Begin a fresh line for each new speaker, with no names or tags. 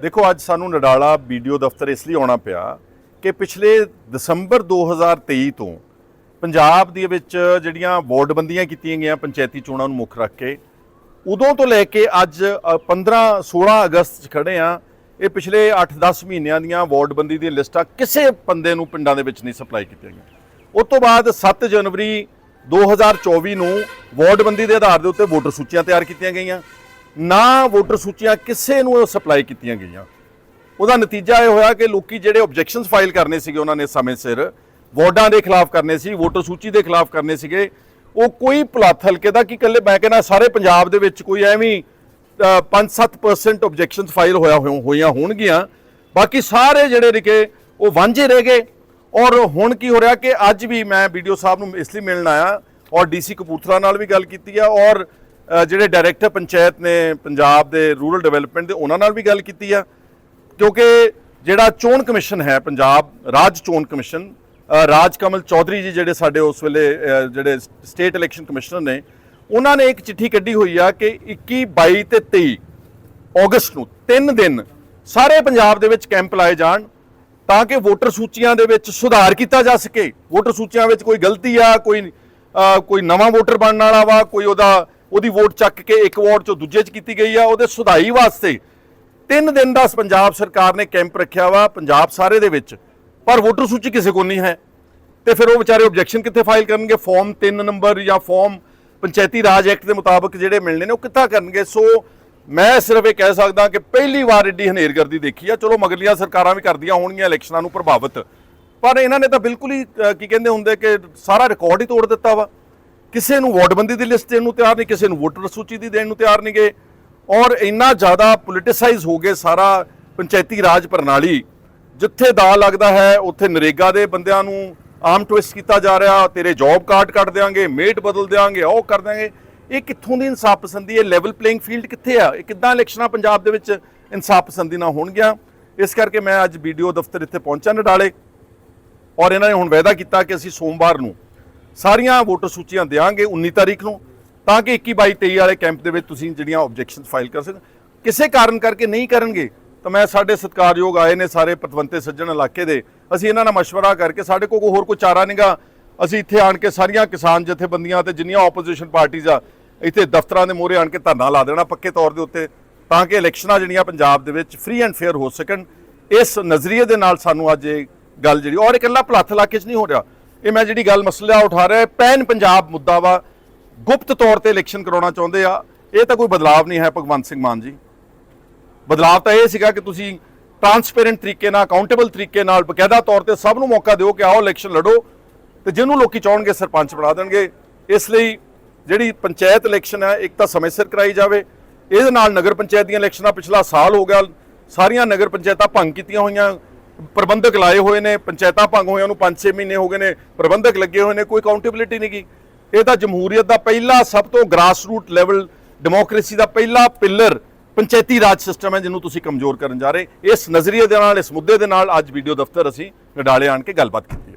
ਦੇਖੋ ਅੱਜ ਸਾਨੂੰ ਨਡਾਲਾ ਵੀਡੀਓ ਦਫ਼ਤਰ ਇਸ ਲਈ ਆਉਣਾ ਪਿਆ ਕਿ ਪਿਛਲੇ ਦਸੰਬਰ 2023 ਤੋਂ ਪੰਜਾਬ ਦੇ ਵਿੱਚ ਜਿਹੜੀਆਂ ਵਾਰਡ ਬੰਦੀਆਂ ਕੀਤੀਆਂ ਗਈਆਂ ਪੰਚਾਇਤੀ ਚੋਣਾਂ ਨੂੰ ਮੁੱਖ ਰੱਖ ਕੇ ਉਦੋਂ ਤੋਂ ਲੈ ਕੇ ਅੱਜ ਅ, 15 16 ਅਗਸਤ 'ਚ ਖੜੇ ਆ ਇਹ ਪਿਛਲੇ 8-10 ਮਹੀਨਿਆਂ ਦੀਆਂ ਵਾਰਡ ਬੰਦੀ ਦੀਆਂ ਲਿਸਟਾਂ ਕਿਸੇ ਬੰਦੇ ਨੂੰ ਪਿੰਡਾਂ ਦੇ ਵਿੱਚ ਨਹੀਂ ਸਪਲਾਈ ਕੀਤੀਆਂ ਗਈਆਂ। ਉਸ ਤੋਂ ਬਾਅਦ 7 ਜਨਵਰੀ 2024 ਨੂੰ ਵਾਰਡ ਬੰਦੀ ਦੇ ਆਧਾਰ ਦੇ ਉੱਤੇ ਵੋਟਰ ਸੂਚੀਆਂ ਤਿਆਰ ਕੀਤੀਆਂ ਗਈਆਂ। ਨਾ ਵੋਟਰ ਸੂਚੀਆਂ ਕਿਸੇ ਨੂੰ ਸਪਲਾਈ ਕੀਤੀਆਂ ਗਈਆਂ। ਉਹਦਾ ਨਤੀਜਾ ਇਹ ਹੋਇਆ ਕਿ ਲੋਕੀ ਜਿਹੜੇ ਆਬਜੈਕਸ਼ਨਸ ਫਾਈਲ ਕਰਨੇ ਸੀਗੇ, ਉਹਨਾਂ ਨੇ ਸਮੇਂ ਸਿਰ ਵਾਰਡਾਂ ਦੇ ਖਿਲਾਫ ਕਰਨੇ ਸੀ, ਵੋਟਰ ਸੂਚੀ ਦੇ ਖਿਲਾਫ ਕਰਨੇ ਸੀਗੇ। ਉਹ ਕੋਈ ਭੁਲੱਥ ਹਲਕੇ ਦਾ ਕਿ ਇਕੱਲੇ ਮੈਂ ਕਹਿੰਦਾ ਸਾਰੇ ਪੰਜਾਬ ਦੇ ਵਿੱਚ ਕੋਈ ਐਵੇਂ 5-7% ਆਬਜੈਕਸ਼ਨਸ ਫਾਈਲ ਹੋਇਆ ਹੋਇਆ- ਹੋਈਆਂ ਹੋਣਗੀਆਂ। ਬਾਕੀ ਸਾਰੇ ਜਿਹੜੇ ਨੇ ਉਹ ਵਾਂਝੇ ਰਹਿ ਗਏ। ਔਰ ਹੁਣ ਕੀ ਹੋ ਰਿਹਾ ਕਿ ਅੱਜ ਵੀ ਮੈਂ ਵੀਡੀਓ ਸਾਹਿਬ ਨੂੰ ਇਸ ਲਈ ਮਿਲਣ ਆਇਆ ਔਰ ਡੀਸੀ ਕਪੂਰਥਲਾ ਨਾਲ ਵੀ ਗੱਲ ਕੀਤੀ ਆ ਔਰ ਜਿਹੜੇ ਡਾਇਰੈਕਟਰ ਪੰਚਾਇਤ ਨੇ ਪੰਜਾਬ ਦੇ ਰੂਰਲ ਡਿਵੈਲਪਮੈਂਟ ਦੇ, ਉਹਨਾਂ ਨਾਲ ਵੀ ਗੱਲ ਕੀਤੀ ਆ। ਕਿਉਂਕਿ ਜਿਹੜਾ ਚੋਣ ਕਮਿਸ਼ਨ ਹੈ, ਪੰਜਾਬ ਰਾਜ ਚੋਣ ਕਮਿਸ਼ਨ ਰਾਜ ਕਮਲ ਚੌਧਰੀ ਜੀ ਜਿਹੜੇ ਸਾਡੇ ਉਸ ਵੇਲੇ ਜਿਹੜੇ ਸਟੇਟ ਇਲੈਕਸ਼ਨ ਕਮਿਸ਼ਨਰ ਨੇ, ਉਹਨਾਂ ਨੇ ਇੱਕ ਚਿੱਠੀ ਕੱਢੀ ਹੋਈ ਆ ਕਿ 21 22 ਤੇ 23 ਅਗਸਤ ਨੂੰ ਤਿੰਨ ਦਿਨ ਸਾਰੇ ਪੰਜਾਬ ਦੇ ਵਿੱਚ ਕੈਂਪ ਲਾਏ ਜਾਣ ਤਾਂ ਕਿ ਵੋਟਰ ਸੂਚੀਆਂ ਦੇ ਵਿੱਚ ਸੁਧਾਰ ਕੀਤਾ ਜਾ ਸਕੇ। ਵੋਟਰ ਸੂਚੀਆਂ ਵਿੱਚ ਕੋਈ ਗਲਤੀ ਆ, ਕੋਈ ਕੋਈ ਨਵਾਂ ਵੋਟਰ ਬਣਨ ਵਾਲਾ ਵਾ, ਕੋਈ ਉਹਦਾ ਉਹਦੀ ਵੋਟ ਚੱਕ ਕੇ ਇੱਕ ਵਾਰਡ ਚੋਂ ਦੂਜੇ 'ਚ ਕੀਤੀ ਗਈ ਆ, ਉਹਦੇ ਸੁਧਾਈ ਵਾਸਤੇ ਤਿੰਨ ਦਿਨ ਦਾ ਪੰਜਾਬ ਸਰਕਾਰ ਨੇ ਕੈਂਪ ਰੱਖਿਆ ਵਾ, ਪੰਜਾਬ ਸਾਰੇ ਦੇ ਵਿੱਚ, ਪਰ ਵੋਟਰ ਸੂਚੀ ਕਿਸੇ ਕੋਲ ਨਹੀਂ ਹੈ। ਤੇ ਫਿਰ ਉਹ ਵਿਚਾਰੇ ਆਬਜੈਕਸ਼ਨ ਕਿੱਥੇ ਫਾਈਲ ਕਰਨਗੇ? ਫਾਰਮ 3 ਨੰਬਰ ਜਾਂ ਫਾਰਮ ਪੰਚਾਇਤੀ ਰਾਜ ਐਕਟ ਦੇ ਮੁਤਾਬਕ ਜਿਹੜੇ ਮਿਲਣੇ ਨੇ, ਉਹ ਕਿੱਥਾਂ ਕਰਨਗੇ? ਸੋ ਮੈਂ ਸਿਰਫ ਇਹ ਕਹਿ ਸਕਦਾ ਕਿ ਪਹਿਲੀ ਵਾਰ ਏਡੀ ਹਨੇਰਗਰਦੀ ਦੇਖੀ ਆ। ਚਲੋ ਮਗਲੀਆਂ ਸਰਕਾਰਾਂ ਵੀ ਕਰਦੀਆਂ ਹੋਣਗੀਆਂ ਇਲੈਕਸ਼ਨਾਂ ਨੂੰ ਪ੍ਰਭਾਵਿਤ, ਪਰ ਇਹਨਾਂ ਨੇ ਤਾਂ ਬਿਲਕੁਲ ਹੀ ਕੀ ਕਹਿੰਦੇ ਹੁੰਦੇ ਕਿ ਸਾਰਾ ਰਿਕਾਰਡ ਹੀ ਤੋੜ ਦਿੱਤਾ ਵਾ। ਕਿਸੇ ਨੂੰ ਵੋਟਬੰਦੀ ਦੀ ਲਿਸਟ ਦੇਣ ਨੂੰ ਤਿਆਰ ਨਹੀਂ, ਕਿਸੇ ਨੂੰ ਵੋਟਰ ਸੂਚੀ ਦੀ ਦੇਣ ਨੂੰ ਤਿਆਰ ਨਹੀਂ ਗਏ। ਔਰ ਇੰਨਾ ਜ਼ਿਆਦਾ ਪੋਲਿਟਿਸਾਈਜ਼ ਹੋ ਗਏ ਸਾਰਾ ਪੰਚਾਇਤੀ ਰਾਜ ਪ੍ਰਣਾਲੀ, ਜਿੱਥੇ ਦਾ ਲੱਗਦਾ ਹੈ, ਉੱਥੇ ਨਰੇਗਾ ਦੇ ਬੰਦਿਆਂ ਨੂੰ ਆਮ ਟਵਿਸਟ ਕੀਤਾ ਜਾ ਰਿਹਾ, ਤੇਰੇ ਜੌਬ ਕਾਰਡ ਕੱਟ ਦੇਾਂਗੇ ਮੇਟ ਬਦਲ ਦੇਾਂਗੇ ਉਹ ਕਰ ਦੇਾਂਗੇ ਇਹ ਕਿੱਥੋਂ ਦੀ ਇਨਸਾਫ ਪਸੰਦੀ ਹੈ? ਲੈਵਲ ਪਲੇਇੰਗ ਫੀਲਡ ਕਿੱਥੇ ਆ? ਇਹ ਕਿੱਦਾਂ ਇਲੈਕਸ਼ਨਾਂ ਪੰਜਾਬ ਦੇ ਵਿੱਚ ਇਨਸਾਫ ਪਸੰਦੀ ਨਾ ਹੋਣਗੀਆਂ? ਇਸ ਕਰਕੇ ਮੈਂ ਅੱਜ ਵੀਡੀਓ ਦਫ਼ਤਰ ਇੱਥੇ ਪਹੁੰਚਾ ਨਡਾਲੇ। ਔਰ ਇਹਨਾਂ ਨੇ ਹੁਣ ਵਾਅਦਾ ਕੀਤਾ ਕਿ ਅਸੀਂ ਸੋਮਵਾਰ ਨੂੰ ਸਾਰੀਆਂ ਵੋਟਰ ਸੂਚੀਆਂ ਦੇਵਾਂਗੇ 19 ਤਾਰੀਖ ਨੂੰ, ਤਾਂ ਕਿ 21 22 23 ਵਾਲੇ ਕੈਂਪ ਦੇ ਵਿੱਚ ਤੁਸੀਂ ਜਿਹੜੀਆਂ ਆਬਜੈਕਸ਼ਨ ਫਾਈਲ ਕਰ ਸਕੋ ਕਿਸੇ ਕਾਰਨ ਕਰਕੇ ਨਹੀਂ ਕਰਨਗੇ, ਤਾਂ ਮੈਂ ਸਾਡੇ ਸਤਿਕਾਰਯੋਗ ਆਏ ਨੇ ਸਾਰੇ ਪਤਵੰਤੇ ਸੱਜਣ ਇਲਾਕੇ ਦੇ। ਅਸੀਂ ਇਹਨਾਂ ਨਾਲ ਮਸ਼ਵਰਾ ਕਰਕੇ ਸਾਡੇ ਕੋਲ ਕੋਈ ਹੋਰ ਕੋਈ ਚਾਰਾ ਨਹੀਂਗਾ ਅਸੀਂ ਇੱਥੇ ਆਣ ਕੇ ਸਾਰੀਆਂ ਕਿਸਾਨ ਜਥੇਬੰਦੀਆਂ ਤੇ ਜਿੰਨੀਆਂ ਆਪੋਜੀਸ਼ਨ ਪਾਰਟੀਆਂ ਆ, ਇੱਥੇ ਦਫ਼ਤਰਾਂ ਦੇ ਮੋਹਰੇ ਆਣ ਕੇ ਧਰਨਾ ਲਾ ਦੇਣਾ ਪੱਕੇ ਤੌਰ ਦੇ ਉੱਤੇ, ਤਾਂ ਕਿ ਇਲੈਕਸ਼ਨਾਂ ਜਿਹੜੀਆਂ ਪੰਜਾਬ ਦੇ ਵਿੱਚ ਫ੍ਰੀ ਐਂਡ ਫੇਅਰ ਹੋ ਸਕਣ। ਇਸ ਨਜ਼ਰੀਏ ਦੇ ਨਾਲ ਸਾਨੂੰ ਅੱਜ ਇਹ ਗੱਲ ਜਿਹੜੀ, ਔਰ ਇਕੱਲਾ ਭਲੱਥ ਇਲਾਕੇ 'ਚ ਨਹੀਂ ਹੋ ਰਿਹਾ। ਇਹ ਮੈਂ ਜਿਹੜੀ ਗੱਲ ਮਸਲਾ ਉਠਾ ਰਿਹਾ ਪੈਨ ਪੰਜਾਬ ਮੁੱਦਾ ਵਾ। ਗੁਪਤ ਤੌਰ ਤੇ ਇਲੈਕਸ਼ਨ ਕਰਾਉਣਾ ਚਾਹੁੰਦੇ ਆ। ਇਹ ਤਾਂ ਕੋਈ ਬਦਲਾਵ ਨਹੀਂ ਹੈ ਭਗਵੰਤ ਸਿੰਘ ਮਾਨ ਜੀ। ਬਦਲਾਵ ਤਾਂ ਇਹ ਸੀਗਾ ਕਿ ਤੁਸੀਂ ਟਰਾਂਸਪੇਰੈਂਟ ਤਰੀਕੇ ਨਾਲ ਅਕਾਊਂਟੇਬਲ ਤਰੀਕੇ ਨਾਲ, ਬਕਾਇਦਾ ਤੌਰ ਤੇ ਸਭ ਨੂੰ ਮੌਕਾ ਦਿਓ ਕਿ ਆਓ ਇਲੈਕਸ਼ਨ ਲੜੋ ਤੇ ਜਿਹਨੂੰ ਲੋਕੀ ਚਾਹਣਗੇ ਸਰਪੰਚ ਬਣਾ ਦੇਣਗੇ। ਇਸ ਲਈ ਜਿਹੜੀ ਪੰਚਾਇਤ ਇਲੈਕਸ਼ਨ ਹੈ, ਇੱਕ ਤਾਂ ਸਮੇਂ ਸਿਰ ਕਰਾਈ ਜਾਵੇ। ਇਹਦੇ ਨਾਲ ਨਗਰ ਪੰਚਾਇਤ ਦੀਆਂ ਇਲੈਕਸ਼ਨਾਂ ਪਿਛਲਾ ਸਾਲ ਹੋ ਗਿਆ। ਸਾਰੀਆਂ ਨਗਰ ਪੰਚਾਇਤਾਂ ਭੰਗ ਕੀਤੀਆਂ ਹੋਈਆਂ। ਪ੍ਰਬੰਧਕ ਲਾਏ ਹੋਏ ਨੇ, ਪੰਚਾਇਤਾਂ ਭੰਗ ਹੋਈਆਂ, ਉਹਨੂੰ 5-6 ਮਹੀਨੇ ਹੋ ਗਏ ਨੇ, ਪ੍ਰਬੰਧਕ ਲੱਗੇ ਹੋਏ ਨੇ, ਕੋਈ ਅਕਾਊਂਟੇਬਿਲਿਟੀ ਨਹੀਂ ਗੀ। ਇਹ ਤਾਂ ਜਮਹੂਰੀਅਤ ਦਾ ਪਹਿਲਾ, ਸਭ ਤੋਂ ਗ੍ਰਾਸ ਰੂਟ ਲੈਵਲ ਡੈਮੋਕ੍ਰੇਸੀ ਦਾ ਪਹਿਲਾ ਪਿੱਲਰ ਪੰਚਾਇਤੀ ਰਾਜ ਸਿਸਟਮ ਹੈ, ਜਿਹਨੂੰ ਤੁਸੀਂ ਕਮਜ਼ੋਰ ਕਰਨ ਜਾ ਰਹੇ। ਇਸ ਨਜ਼ਰੀਏ ਦੇ ਨਾਲ, ਇਸ ਮੁੱਦੇ ਦੇ ਨਾਲ ਅੱਜ ਵੀਡੀਓ ਦਫ਼ਤਰ ਅਸੀਂ ਨਡਾਲੇ ਆਣ ਕੇ ਗੱਲਬਾਤ ਕੀਤੀ